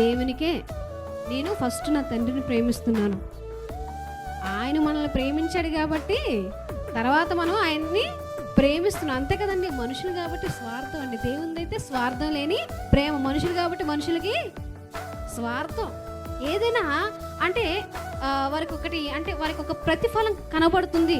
దేవునికే నేను ఫస్ట్ నా తండ్రిని ప్రేమిస్తున్నాను. ఆయన మనల్ని ప్రేమించాడు కాబట్టి తర్వాత మనం ఆయన్ని ప్రేమిస్తున్నాం. అంతే కదండి మనుషులు కాబట్టి స్వార్థం అండి. దేవునిది అయితే స్వార్థం లేని ప్రేమ. మనుషులు కాబట్టి మనుషులకి స్వార్థం. ఏదైనా అంటే వారికి ఒకటి అంటే వారికి ఒక ప్రతిఫలం కనబడుతుంది.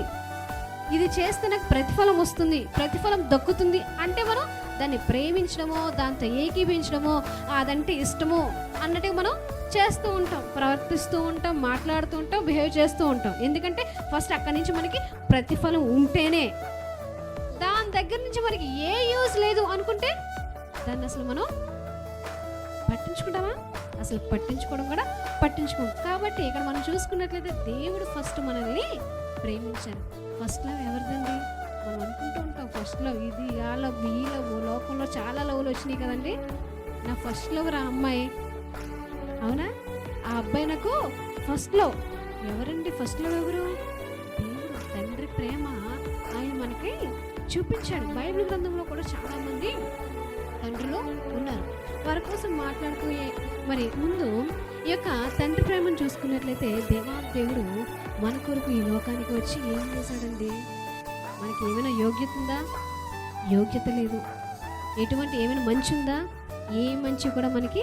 ఇది చేస్తే నాకు ప్రతిఫలం వస్తుంది ప్రతిఫలం దక్కుతుంది. అంటే మనం దాన్ని ప్రేమించడమో దాంతో ఏకీపించడమో అదంటే ఇష్టమో అన్నట్టు మనం చేస్తూ ఉంటాం. ప్రవర్తిస్తూ ఉంటాం మాట్లాడుతూ ఉంటాం బిహేవ్ చేస్తూ ఉంటాం. ఎందుకంటే ఫస్ట్ అక్కడి నుంచి మనకి ప్రతిఫలం ఉంటేనే. దాని దగ్గర నుంచి మనకి ఏ యూజ్ లేదు అనుకుంటే దాన్ని అసలు మనం పట్టించుకుంటామా? అసలు పట్టించుకోవడం కూడా పట్టించుకోం కాబట్టి ఇక్కడ మనం చూసుకున్నట్లయితే దేవుడు ఫస్ట్ మనల్ని ప్రేమించారు ఫస్ట్ లవ్ ఎవరిదండి? మనం అనుకుంటూ ఉంటాం ఫస్ట్ లవ్ ఇది ఆ లవ్ ఈ లవ్ లోకంలో చాలా లవ్లు వచ్చినాయి కదండి. నా ఫస్ట్ లవ్ రా అమ్మాయి. అవునా? ఆ అబ్బాయి నాకు ఫస్ట్ లవ్ ఎవరండి ఫస్ట్ లవ్ ఎవరు? దేవుడు తండ్రి ప్రేమ. ఆయన మనకి చూపించాడు. బైబిల్ గ్రంథంలో కూడా చాలా మంది తండ్రులు ఉన్నారు. వారి కోసం మాట్లాడుతూ మరి ముందు ఈ యొక్క తండ్రి ప్రేమను చూసుకున్నట్లయితే దేవా దేవుడు మన కొరకు ఈ లోకానికి వచ్చి ఏం చేశాడండి? మనకి ఏమైనా యోగ్యత ఉందా? యోగ్యత లేదు. ఎటువంటి ఏమైనా మంచి ఉందా? ఏ మంచి కూడా మనకి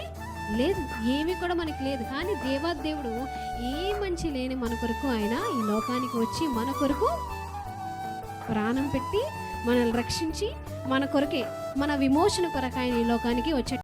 లేదు. ఏమి కూడా మనకి లేదు. కానీ దేవాదేవుడు ఏ మంచి లేని మన కొరకు ఆయన ఈ లోకానికి వచ్చి మన కొరకు ప్రాణం పెట్టి మనల్ని రక్షించి మన కొరకే మన విమోచన కొరకు ఆయన ఈ లోకానికి వచ్చాడు